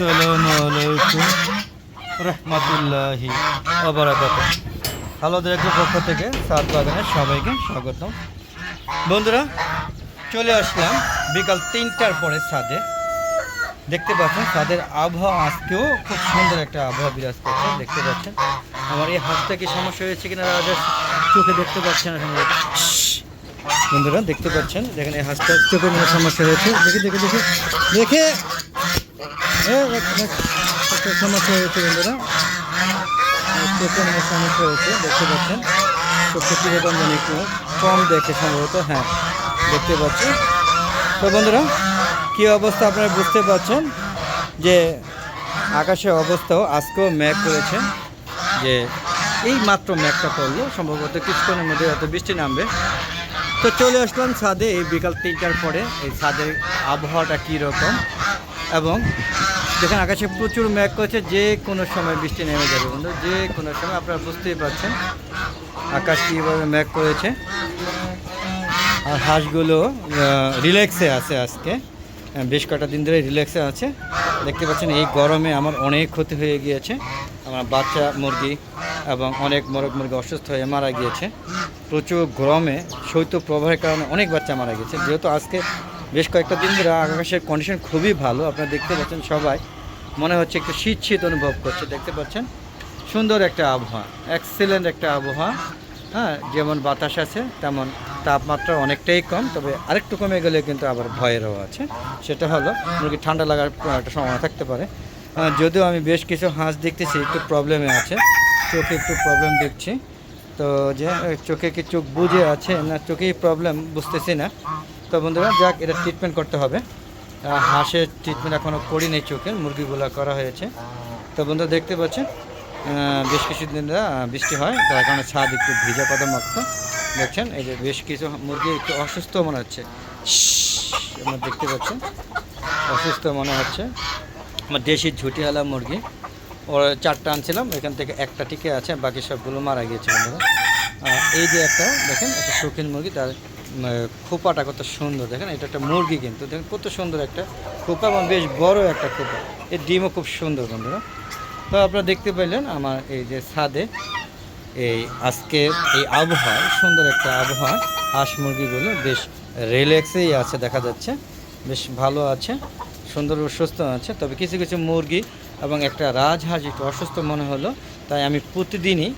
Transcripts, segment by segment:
আসসালামু আলাইকুম রহমতুল্লাহি হ্যালো ডিরেক্টর পক্ষ থেকে সাত বাগানের সবাইকে স্বাগতম। বন্ধুরা চলে আসলাম বিকাল তিনটার পরে ছাদে। দেখতে পাচ্ছেন ছাদের আবহাওয়া আজকেও খুব সুন্দর একটা আবহাওয়া বিরাজ করছে দেখতে পাচ্ছেন। আমার এই হাতটা কি সমস্যা হয়েছে কিনা রাজা চোখে দেখতে পাচ্ছেন বন্ধুরা দেখতে পাচ্ছেন দেখেন এই হাঁসটা চোখে মনে সমস্যা হয়েছে। দেখে দেখে দেখ, দেখ, একটা হয়েছে বন্ধুরা? মনে হয়েছে, দেখতে পাচ্ছেন? চোখে কীরকম জানি একটু কম দেখে সম্ভবত হ্যাঁ দেখতে পাচ্ছেন তো বন্ধুরা, কী অবস্থা আপনারা বুঝতে পারছেন? যে আকাশের অবস্থাও আজকেও মেঘ করেছে, যে এই মাত্র মেঘটা পড়ল সম্ভবত কিছুক্ষণের মধ্যে হয়তো বৃষ্টি নামবে। তো চলে আসলাম ছাদে, এই বিকাল তিনটার পরে, এই ছাদের আবহাওয়াটা কীরকম? এবং দেখেন, আকাশে প্রচুর ম্যাক করছে, যে কোনো সময় বৃষ্টি নেমে যাবে বন্ধু, যে কোনো সময়, আপনারা বুঝতেই পারছেন আকাশ কীভাবে ম্যাক করেছে। আর হাঁসগুলো রিল্যাক্সে আছে আজকে। বেশ কটা দিন ধরে রিল্যাক্সে আছে। দেখতে পাচ্ছেন, এই গরমে আমার অনেক ক্ষতি হয়ে গিয়েছে। আমার বাচ্চা মুরগি এবং অনেক মোরগ মুরগি অসুস্থ হয়ে মারা গিয়েছে। প্রচুর গরমে শৈত্য প্রবাহের কারণে অনেক বাচ্চা মারা গেছে যেহেতু আজকে বেশ কয়েকটা দিন ধরে আকাশের কন্ডিশন খুবই ভালো, আপনারা দেখতে পাচ্ছেন সবাই। মনে হচ্ছে একটু শীত শীত অনুভব করছে, দেখতে পাচ্ছেন? সুন্দর একটা আবহাওয়া এক্সেলেন্ট একটা আবহাওয়া। হ্যাঁ যেমন বাতাস আছে, তেমন তাপমাত্রা অনেকটাই কম, তবে আরেকটু কমে গেলে কিন্তু আবার ভয়েরও আছে। সেটা হলো, মুরগি ঠান্ডা লাগার একটা সম্ভাবনা থাকতে পারে। যদিও আমি বেশ কিছু হাঁস দেখতেছি, একটু প্রবলেমে আছে, চোখে একটু প্রবলেম দেখছি। তো যে, চোখে কি চোখ বুঝে আছে না, চোখেই প্রবলেম বুঝতেছি না। তো বন্ধুরা, যাক, এটা ট্রিটমেন্ট করতে হবে। হাঁসের ট্রিটমেন্ট এখনও করি করিনি চোখের মুরগিগুলো করা হয়েছে। তো বন্ধুরা, দেখতে পাচ্ছেন বেশ কিছুদিন বৃষ্টি হয় তার কারণে ছাদ একটু ভিজা পাতা মাত্র দেখছেন, এই যে বেশ কিছু মুরগি একটু অসুস্থ মনে হচ্ছে। আপনারা দেখতে পাচ্ছেন অসুস্থ মনে হচ্ছে। আমার দেশি ঝুটিওয়ালা মুরগি, ওর চারটা আনছিলাম, এখান থেকে একটা টিকে আছে, বাকি সবগুলো মারা গিয়েছে বন্ধুরা। এই যে একটা, দেখেন, একটা শৌখিন মুরগি, তার খোপাটা কত সুন্দর, দেখেন এটা একটা মুরগি কিন্তু, দেখেন কত সুন্দর একটা খোপা এবং বেশ বড় একটা খোপা। এর ডিমও খুব সুন্দর বন্ধুরা। তো আপনারা দেখতে পাইলেন আমার এই যে ছাদে এই আজকে এই আবহাওয়া, সুন্দর একটা আবহাওয়া। হাঁস মুরগিগুলো বেশ রিল্যাক্সেই আছে, দেখা যাচ্ছে। বেশ ভালো আছে, সুন্দর ও সুস্থ আছে। তবে কিছু কিছু মুরগি এবং একটা রাজহাঁস একটু অসুস্থ মনে হলো, তাই আমি প্রতিদিনই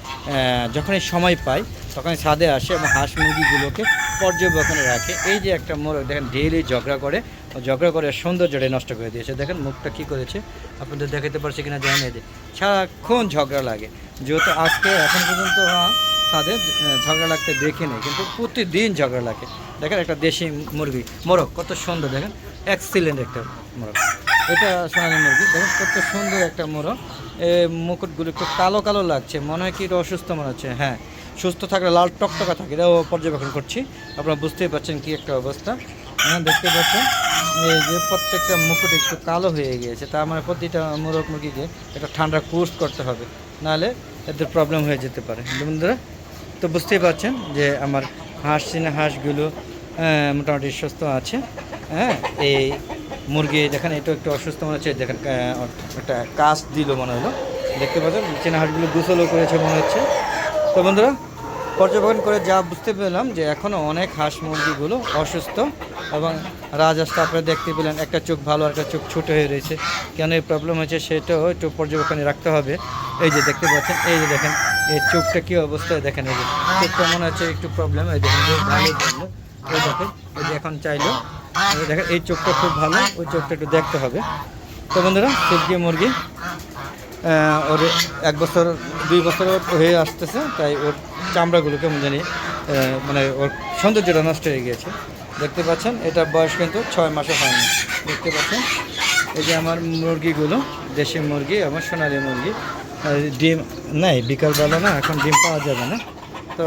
যখনই সময় পাই, তখনই ছাদে আসে এবং হাঁস মুরগিগুলোকে পর্যবেক্ষণে রাখে। এই যে একটা মোরগ দেখেন ডেইলি ঝগড়া করে। ঝগড়া করে সৌন্দর্যটা নষ্ট করে দিয়েছে। দেখেন মুখটা কি করেছে? আপনাদের দেখাতে পারছি কিনা জানি যে। সারাক্ষণ ঝগড়া লাগে। যেহেতু আজকে এখন পর্যন্ত ছাদে আহ, ঝগড়া লাগতে দেখি নেই কিন্তু প্রতিদিন ঝগড়া লাগে। দেখেন একটা দেশি মুরগি মোরগ কত সুন্দর দেখেন এক্সিলেন্ট একটা মোরগ। এটা সোনালি মুরগি দেখেন কত সুন্দর একটা মোরগ। মুকুটগুলো একটু কালো কালো লাগছে মনে হয় কি অসুস্থ মনে হচ্ছে হ্যাঁ। সুস্থ থাকলে লাল টকটকা থাকে, এটাও পর্যবেক্ষণ করছি। আপনারা বুঝতেই পারছেন কি একটা অবস্থা। হ্যাঁ দেখতে পাচ্ছেন? এই যে প্রত্যেকটা মুকুট একটু কালো হয়ে গিয়েছে, তার মানে প্রতিটা মোরগ মুরগিকে একটা ঠান্ডা কোর্স করতে হবে, নাহলে এদের প্রবলেম হয়ে যেতে পারে। বন্ধুরা, তো বুঝতেই পারছেন যে আমার হাঁস, চিনা হাঁসগুলো মোটামুটি সুস্থ আছে। হ্যাঁ এই মুরগি, দেখেন এটা একটু অসুস্থ মনে হচ্ছে, দেখেন একটা কাজ দিল মনে হলো। দেখতে পাচ্ছেন? চেনা হাঁসগুলো গোসলও করেছে মনে হচ্ছে। তো বন্ধুরা, পর্যবেক্ষণ করে যা বুঝতে পেলাম যে এখনও অনেক হাঁস মুরগিগুলো অসুস্থ এবং রাজহাঁসটা আপনারা দেখতে পেলেন একটা চোখ ভালো একটা চোখ ছোটো হয়ে রয়েছে। কেন এই প্রবলেম হয়েছে সেটাও একটু পর্যবেক্ষণে রাখতে হবে। এই যে দেখতে পাচ্ছেন, এই যে দেখেন, এই চোখটা কী অবস্থায় দেখেন এই যে চোখটা মনে হচ্ছে একটু প্রবলেম এই দেখেন এই দেখেন, এই যে এখন চাইলো দেখেন, এই চোখটা খুব ভালো, ওই চোখটা একটু দেখতে হবে। তো বন্ধুরা সবজি মুরগি ওর এক বছর, দুই বছর হয়ে আসতেছে, তাই ওর চামড়াগুলো কেমন জানি মানে ওর সৌন্দর্যটা নষ্ট হয়ে গিয়েছে। দেখতে পাচ্ছেন, এটা বয়স কিন্তু ছয় মাসে হয়নি দেখতে পাচ্ছেন, এই যে আমার মুরগিগুলো, দেশি মুরগি এবং সোনালি মুরগি ডিম, নাই, বিকালবেলা না, এখন ডিম পাওয়া যাবে না। তো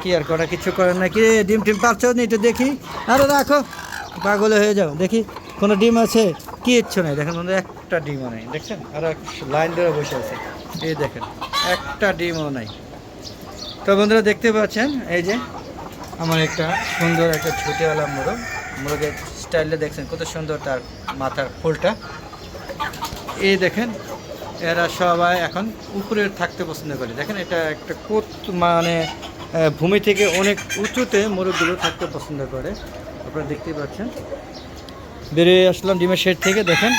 কি আর করা কিছু করার না কি ডিম টিম পাচ্ছ না? একটু দেখি। আরে রাখো, পাগল হয়ে যাও। দেখি, কোনো ডিম আছে? কি ইচ্ছু নাই। দেখেন বন্ধু একটা ডিমও নেই। দেখছেন? আর লাইন ধরে বসে আছে। এই দেখেন, একটা ডিমও নাই। তো বন্ধুরা, দেখতে পাচ্ছেন? এই যে আমার একটা সুন্দর একটা ছুটিওয়ালা মোরগ। মোরগের স্টাইলটা দেখছেন? কত সুন্দর তার মাথার ফুলটা। এই দেখেন, এরা সবাই এখন উপরে থাকতে পছন্দ করে। দেখেন, এটা একটা কোত মানে ভূমি থেকে অনেক উঁচুতে মোরগগুলো থাকতে পছন্দ করে। আপনারা দেখতেই পাচ্ছেন। বেরিয়ে আসলাম ডিমের শেড থেকে, দেখেন।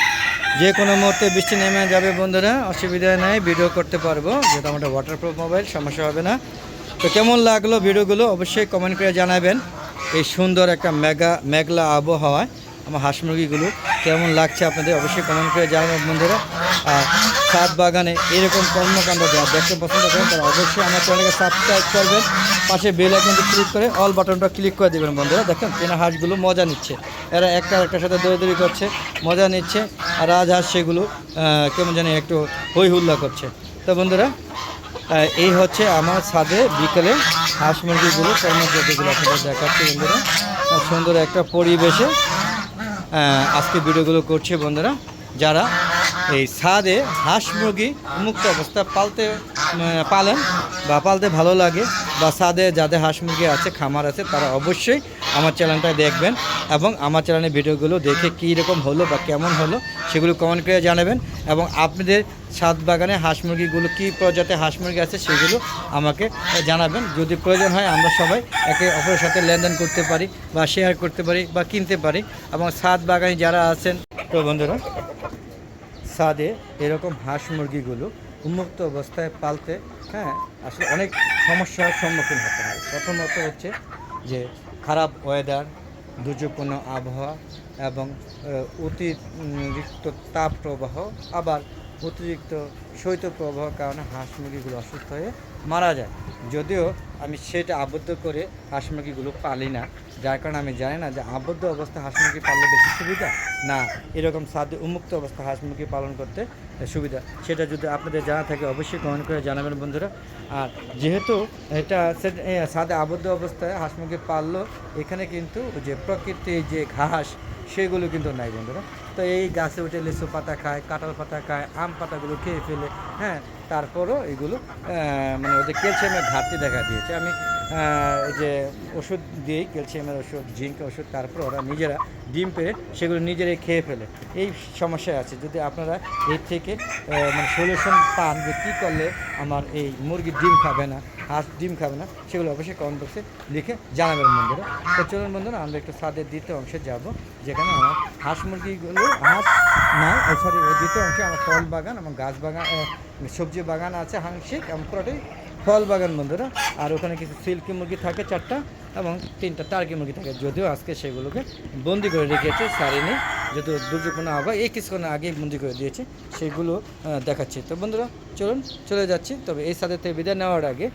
যে কোনো মুহূর্তে বৃষ্টি নেমে যাবে বন্ধুরা, অসুবিধা নেই, ভিডিও করতে পারব। যেহেতু আমাদের ওয়াটারপ্রুফ মোবাইল সমস্যা হবে না। তো কেমন লাগল ভিডিওগুলো অবশ্যই কমেন্ট করে জানাবেন। এই সুন্দর একটা মেঘা মেঘলা আবহাওয়ায় আমার হাঁস মুরগিগুলো কেমন লাগছে আপনাদের অবশ্যই কমেন্ট করে জানাবেন বন্ধুরা। আর ছাদ বাগানে এরকম কর্মকাণ্ড যারা দেখতে পছন্দ করেন তারা অবশ্যই আমার চ্যানেলকে সাবস্ক্রাইব করবেন। পাশে বেল আইকনটি ক্লিক করে অল বাটনটা ক্লিক করে দেবেন বন্ধুরা। দেখেন চেনা হাঁসগুলো মজা নিচ্ছে। এরা একটা একটার সাথে দৌড়দৌড়ি করছে, মজা নিচ্ছে, আর রাজহাঁস সেগুলো কেমন জানি একটু হই হুল্লা করছে। তো বন্ধুরা এই হচ্ছে আমার ছাদে বিকেলে হাঁস মুরগিগুলো কর্মযোগ্যগুলো আপনাদের দেখাচ্ছি বন্ধুরা। সুন্দর একটা পরিবেশে আজকে ভিডিওগুলো করছে বন্ধুরা। যারা এই ছাদে হাঁস মুরগি মুক্ত অবস্থা। পালতে পালেন বা পালতে ভালো লাগে বা ছাদে যাদের হাঁস মুরগি আছে, খামার আছে, তারা অবশ্যই আমার চ্যানেলটা দেখবেন এবং আমার চ্যানেলের ভিডিওগুলো দেখে কী রকম হলো বা কেমন হলো সেগুলো কমেন্ট করে জানাবেন এবং আপনাদের ছাদ বাগানে হাঁস মুরগিগুলো কী প্রজাতির হাঁস মুরগি আছে সেগুলো আমাকে জানাবেন। যদি প্রয়োজন হয় আমরা সবাই একে অপরের সাথে লেনদেন করতে পারি বা শেয়ার করতে পারি বা কিনতে পারি এবং ছাদ বাগানে যারা আছেন তো বন্ধুরা ছাদে এরকম হাঁস মুরগিগুলো উন্মুক্ত অবস্থায় পালতে হ্যাঁ আসলে অনেক সমস্যার সম্মুখীন হতে হয়। প্রথমত হচ্ছে যে খারাপ ওয়েদার দুর্যোগপূর্ণ আবহাওয়া এবং অতিরিক্ত তাপ প্রবাহ আবার অতিরিক্ত শৈত্য প্রবাহের কারণে হাঁস মুরগিগুলো অসুস্থ হয়ে মারা যায়। যদিও আমি সেটা আবদ্ধ করে হাঁস মুরগিগুলো পালি না যার কারণে আমি জানি না যে আবদ্ধ অবস্থা হাঁস মুরগি পাললে বেশি সুবিধা, না এরকম সাদে উন্মুক্ত অবস্থা হাঁস মুরগি পালন করতে সুবিধা। সেটা যদি আপনাদের জানা থাকে অবশ্যই কমেন্ট করে জানাবেন বন্ধুরা। আর যেহেতু এটা সাদে আবদ্ধ অবস্থায় হাঁস মুরগি পাললো, এখানে কিন্তু যে প্রকৃতির যে ঘাস, সেগুলো কিন্তু নাই বন্ধুরা। তো এই গাছে উঠে লিচু পাতা খায়, কাঁঠাল পাতা খায়, আম পাতাগুলো খেয়ে ফেলে হ্যাঁ তারপরও এগুলো মানে ওদের ক্যালসিয়ামের ঘাটতি দেখা দিয়েছে। আমি যে ওষুধ দিই ক্যালসিয়ামের ওষুধ, জিঙ্ক ওষুধ, তারপর ওরা নিজেরা ডিম পেরে সেগুলো নিজেরাই খেয়ে ফেলে। এই সমস্যায় আছে। যদি আপনারা এর থেকে মানে সলিউশন পান যে কী করলে আমার এই মুরগির ডিম খাবে না, হাঁস ডিম খাবে না, সেগুলো অবশ্যই কমেন্ট বক্সে লিখে জানাবেন বন্ধুরা। তো চলুন বন্ধুরা, আমরা একটু স্বাদের দ্বিতীয় অংশে যাব, যেখানে আমার হাঁস মুরগিগুলো, হাঁস না সরি দ্বিতীয় অংশে আমার ফল বাগান এবং গাছ বাগান সবজি বাগান আছে হাংসিক এবং পুরোটাই ফল বাগান বন্ধুরা। আর ওখানে কিছু সিল্কি মুরগি থাকে চারটা এবং তিনটা টার্কি মুরগি থাকে। যদিও আজকে সেগুলোকে বন্দি করে রেখেছে সারিনি যেহেতু দুর্যোগপূর্ণ আবার এই কিছুক্ষণ আগেই বন্দি করে দিয়েছে, সেগুলো দেখাচ্ছি। তো বন্ধুরা, চলুন চলে যাচ্ছি। তবে এই সাথে বিদায় নেওয়ার আগে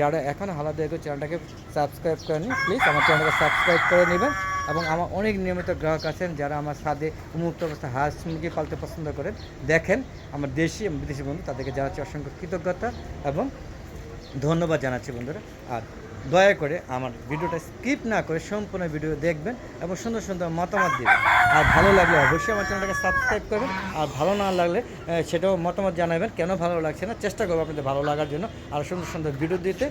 যারা এখন দেখো চ্যানেলটাকে সাবস্ক্রাইব করেনি প্লিজ আমার চ্যানেলটাকে সাবস্ক্রাইব করে নেবেন এবং আমার অনেক নিয়মিত গ্রাহক আছেন যারা আমার সাথে উন্মুক্ত অবস্থায় হাঁস মুরগি পালতে পছন্দ করেন। দেখেন, আমার দেশি এবং বিদেশি বন্ধু, তাদেরকে জানাচ্ছি অসংখ্য কৃতজ্ঞতা এবং ধন্যবাদ জানাচ্ছি বন্ধুরা। আর দয়া করে আমার ভিডিওটা স্কিপ না করে সম্পূর্ণ ভিডিও দেখবেন এবং সুন্দর সুন্দর মতামত দিবেন। আর ভালো লাগলে অবশ্যই আমার চ্যানেলটাকে সাবস্ক্রাইব করবেন। আর ভালো না লাগলে সেটাও মতামত জানাবেন কেন ভালো লাগছে না, চেষ্টা করব আপনাদের ভালো লাগার জন্য আর সুন্দর সুন্দর ভিডিও দিতে।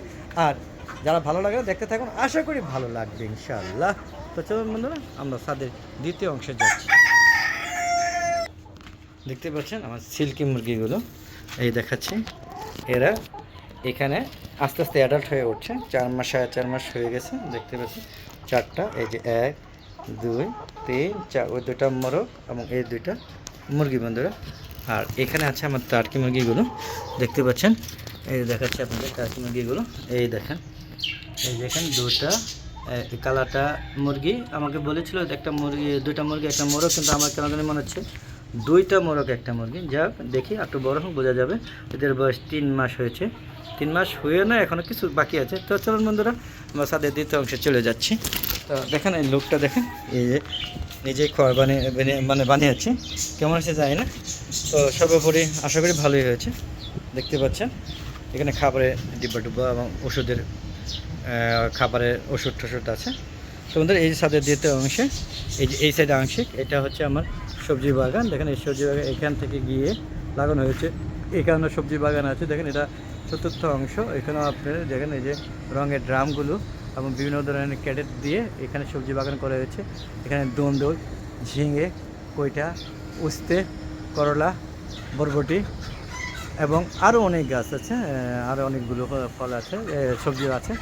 আর যারা ভালো লাগে দেখতে থাকুন, আশা করি ভালো লাগবে ইনশাআল্লাহ। তো চলুন বন্ধুরা, আমরা সাদের দ্বিতীয় অংশে যাচ্ছি। দেখতে পাচ্ছেন আমার সিল্কি মুরগিগুলো, এই দেখাচ্ছি। এরা এখানে আস্তে আস্তে অ্যাডাল্ট হয়ে উঠছে। চার মাস সাড়ে চার মাস হয়ে গেছে, দেখতে পাচ্ছি। চারটা, এই যে এক, দুই, তিন, চার, ওই দুটা মোরগ এবং এই দুইটা মুরগি বন্ধুরা। আর এখানে আছে আমার টার্কি মুরগিগুলো, দেখতে পাচ্ছেন? এই যে দেখাচ্ছি আপনাদের টার্কি মুরগিগুলো। এই দেখেন এই দেখেন দুটা কালাটা মুরগি। আমাকে বলেছিল একটা মুরগি, দুইটা মুরগি, একটা মোরগ, কিন্তু আমার কেন জানি মনে হচ্ছে দুইটা মোরগ, একটা মুরগি। যাক, দেখি, একটু বড় হোক, বোঝা যাবে। এদের বয়স তিন মাস হয়েছে। তিন মাস হয়ে না এখনও কিছু বাকি আছে। তো চলুন বন্ধুরা, আমরা সাথে দ্বিতীয় অংশে চলে যাচ্ছি। তো দেখেন এই লোকটা দেখেন, এই যে নিজেই খড় বানিয়ে মানে বানিয়েছে। কেমন আছে জানি না। তো সর্বোপরি আশা করি ভালোই হয়েছে। দেখতে পাচ্ছেন, এখানে খাবারের ডিব্বা ডুব্বা এবং ওষুধের খাবারের ওষুধ টষুধ আছে। তো বন্ধুরা, এই সাইডের দ্বিতীয় অংশে, এই যে, এই সাইডে আংশিক, এটা হচ্ছে আমার সবজি বাগান। দেখেন এই সবজি বাগান, এখান থেকে গিয়ে লাগানো হয়েছে। এখানে সবজি বাগান আছে। দেখেন এটা চতুর্থ অংশ। এখানেও আপনার দেখেন এই যে রঙের ড্রামগুলো এবং বিভিন্ন ধরনের ক্যাডেট দিয়ে এখানে সবজি বাগান করা হয়েছে। এখানে দোন্দল, ঝিঙে, কইটা, উস্তে, করলা, বরবটি এবং আরও অনেক গাছ আছে আরও অনেকগুলো ফল আছে সবজি আছে।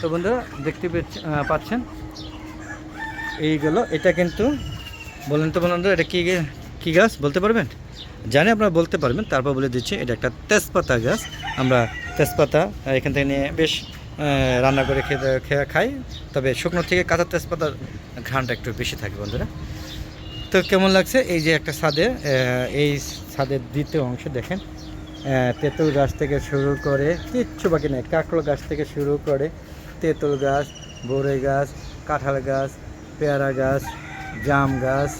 তো বন্ধুরা, দেখতে পাচ্ছেন? এইগুলো, এটা কিন্তু বলেন তো বন্ধুরা, এটা কী কী গাছ বলতে পারবেন? জানি আপনারা বলতে পারবেন, তারপর বলে দিচ্ছি, এটা একটা তেজপাতা গাছ। আমরা তেজপাতা এখান থেকে নিয়ে বেশ রান্না করে খেতে খেয়ে খাই। তবে শুকনো থেকে কাঁচা তেজপাতার ঘ্রাণটা একটু বেশি থাকে বন্ধুরা। তো কেমন লাগছে? এই যে একটা ছাদের এই ছাদের দ্বিতীয় অংশ দেখেন। তেঁতুল গাছ থেকে শুরু করে কিচ্ছু বাকি নেই। কাঁকড়ো গাছ থেকে শুরু করে তেঁতুল গাছ, বড়ই গাছ, কাঁঠাল গাছ, পেয়ারা গাছ, জাম গাছ।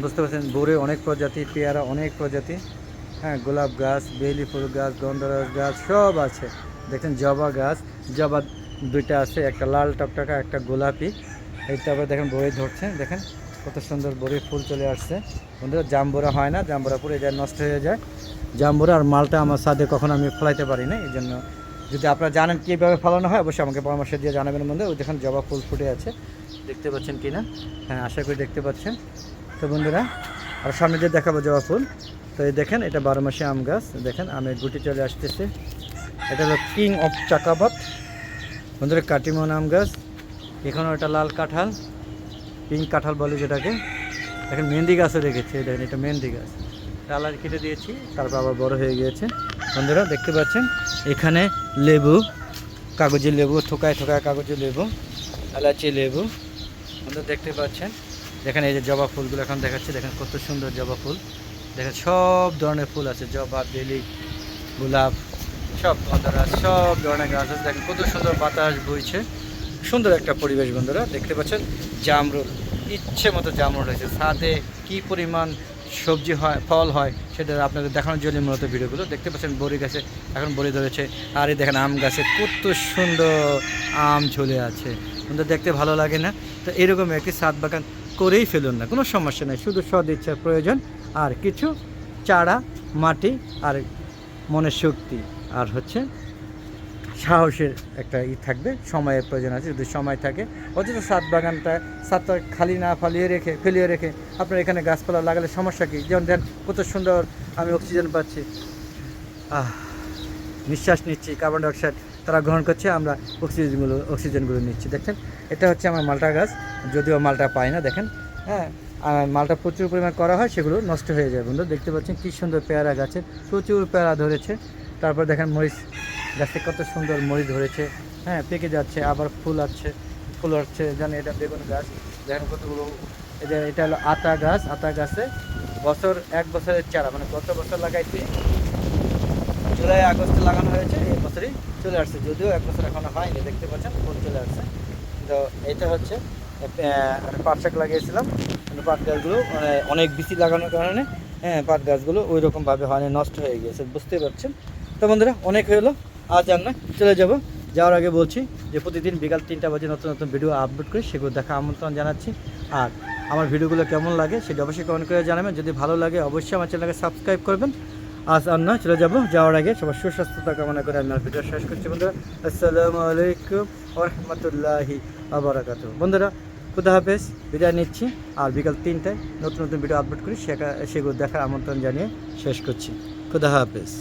বুঝতে পারছেন? বড়ে অনেক প্রজাতি, পেয়ারা অনেক প্রজাতি। হ্যাঁ গোলাপ গাছ, বেলি ফুল গাছ, গন্ধরাজ গাছ, সব আছে। দেখেন জবা গাছ, জবা দুইটা আছে, একটা লাল টকটকা, একটা গোলাপি। এইটা আবার দেখেন বড়ি ধরছে, দেখেন কত সুন্দর বড়ি ফুল চলে আসছে। বন্ধুরা, জাম্বুরা হয় না, জাম্বুরা পুরো যায়, নষ্ট হয়ে যায়। জাম্বুরা আর মালটা আমার সাথে কখনো আমি ফলাইতে পারি না এই জন্য যদি আপনারা জানেন কীভাবে ফলানো হয়, অবশ্যই আমাকে পরামর্শ দিয়ে জানাবেন বন্ধু ওই দেখেন জবা ফুল ফুটে আছে, দেখতে পাচ্ছেন কি না হ্যাঁ আশা করি দেখতে পাচ্ছেন। তো বন্ধুরা আর সামনে যে দেখাবো জবা ফুল, তো এই দেখেন, এটা বারো মাসে আম গাছ। দেখেন, আমের গুটি চলে আসতেছে। এটা হলো কিং অফ চাকাবাত বন্ধুরা, কাটিমন আম গাছ। এখানেও একটা লাল কাঁঠাল পিঙ্ক কাঁঠাল বলে যেটাকে। এখন মেহেন্দি গাছও রেখেছি দেখেন, এটা মেহেন্দি গাছ। ডালার কেটে দিয়েছি তারপর আবার বড় হয়ে গিয়েছে। বন্ধুরা, দেখতে পাচ্ছেন? এখানে লেবু কাগজি লেবু, থোকায় থোকায় কাগজের লেবু এলাচি লেবু। বন্ধুরা, দেখতে পাচ্ছেন? দেখেন এই যে জবা ফুলগুলো এখন দেখাচ্ছে, দেখেন কত সুন্দর জবা ফুল। দেখেন সব ধরনের ফুল আছে, জবা, বেলি, গোলাপ, সব গন্ধরাজ সব ধরনের গাছ আছে। দেখেন কত সুন্দর বাতাস বইছে। সুন্দর একটা পরিবেশ বন্ধুরা, দেখতে পাচ্ছেন? জামরুল, ইচ্ছে মতো জামরুল হয়েছে। ছাদে কি পরিমাণ সবজি হয়, ফল হয়, সেটা আপনাদের দেখানোর জন্য মূলত ভিডিওগুলো। দেখতে পাচ্ছেন বড়ি গাছে, এখন বড়ি ধরেছে। আর এই দেখেন আম গাছে কত সুন্দর আম ঝুলে আছে। কিন্তু দেখতে ভালো লাগে না? তো এরকম একটি ছাদ বাগান করেই ফেলুন না, কোনো সমস্যা নেই। শুধু সদ ইচ্ছার প্রয়োজন আর কিছু চারা, মাটি আর মনের শক্তি। আর হচ্ছে সাহসের একটা ই থাকবে, সময়ের প্রয়োজন আছে। যদি সময় থাকে, অথচ সাত বাগানটা, সাতটা খালি না ফালিয়ে রেখে, ফেলিয়ে রেখে আপনার এখানে গাছপালা লাগালে সমস্যা কী? যেমন দেন কত সুন্দর আমি অক্সিজেন পাচ্ছি। আহ, নিঃশ্বাস নিচ্ছি কার্বন ডাইঅক্সাইড তারা গ্রহণ করছে, আমরা অক্সিজেনগুলো অক্সিজেনগুলো নিচ্ছি। দেখেন এটা হচ্ছে আমার মালটা গাছ। যদিও মালটা পাই না দেখেন। হ্যাঁ। আর মালটা প্রচুর পরিমাণ করা হয় সেগুলো নষ্ট হয়ে যায় বন্ধু। দেখতে পাচ্ছেন কী সুন্দর পেয়ারা গাছে প্রচুর পেয়ারা ধরেছে। তারপর দেখেন মরিচ গাছে কত সুন্দর মরিচ ধরেছে। হ্যাঁ পেকে যাচ্ছে আবার ফুল আছে ফুল হচ্ছে জানেন এটা বেগুন গাছ। দেখেন কতগুলো এই যে এটা হলো আতা গাছ আতা গাছে বছর এক বছরের চারা মানে গত বছর লাগাইছি জুলাই আগস্টে লাগানো হয়েছে এই বছরই চলে আসছে। যদিও এক বছর এখনও হয়নি দেখতে পাচ্ছেন ফুল চলে আসছে। তো এটা হচ্ছে পাট শাক লাগিয়েছিলাম। পাট গাছগুলো মানে অনেক বেশি লাগানোর কারণে হ্যাঁ পাট গাছগুলো ওই রকমভাবে হয়নি নষ্ট হয়ে গিয়েছে, বুঝতেই পারছেন? তো বন্ধুরা, অনেক হলো, আজ আর না চলে যাব। যাওয়ার আগে বলছি যে প্রতিদিন বিকাল তিনটা বাজে নতুন নতুন ভিডিও আপলোড করি, সেগুলো দেখা আমন্ত্রণ জানাচ্ছি। আর আমার ভিডিওগুলো কেমন লাগে সেটা অবশ্যই কমেন্ট করে জানাবেন। যদি ভালো লাগে, অবশ্যই আমার চ্যানেলকে সাবস্ক্রাইব করবেন। আজ আর না, চলে যাব। যাওয়ার আগে সবার সুস্বাস্থ্যতা কামনা করে আমি আর ভিডিও শেষ করছি। বন্ধুরা, আসসালামু আলাইকুম রহমতুল্লাহি আবরাকাত বন্ধুরা, খুদা হাফেজ, বিদায় নিচ্ছি। আর বিকাল তিনটায় নতুন নতুন ভিডিও আপলোড করি সেগুলো দেখার আমন্ত্রণ জানিয়ে শেষ করছি। খুদা হাফেজ।